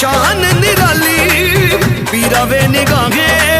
ਸ਼ਾਨ ਨਿਰਾਲੀ ਪੀਰਾ ਵੇ ਨਿਗਾਹੇ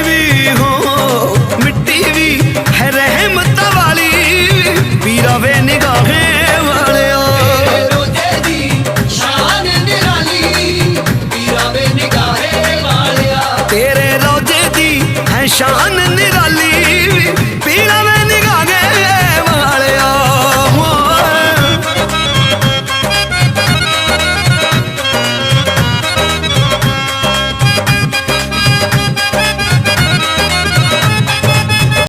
ਰਾਜੇ ਦੀ। ਹੈ ਸ਼ਾਨ ਨਿਰਾਲੀ।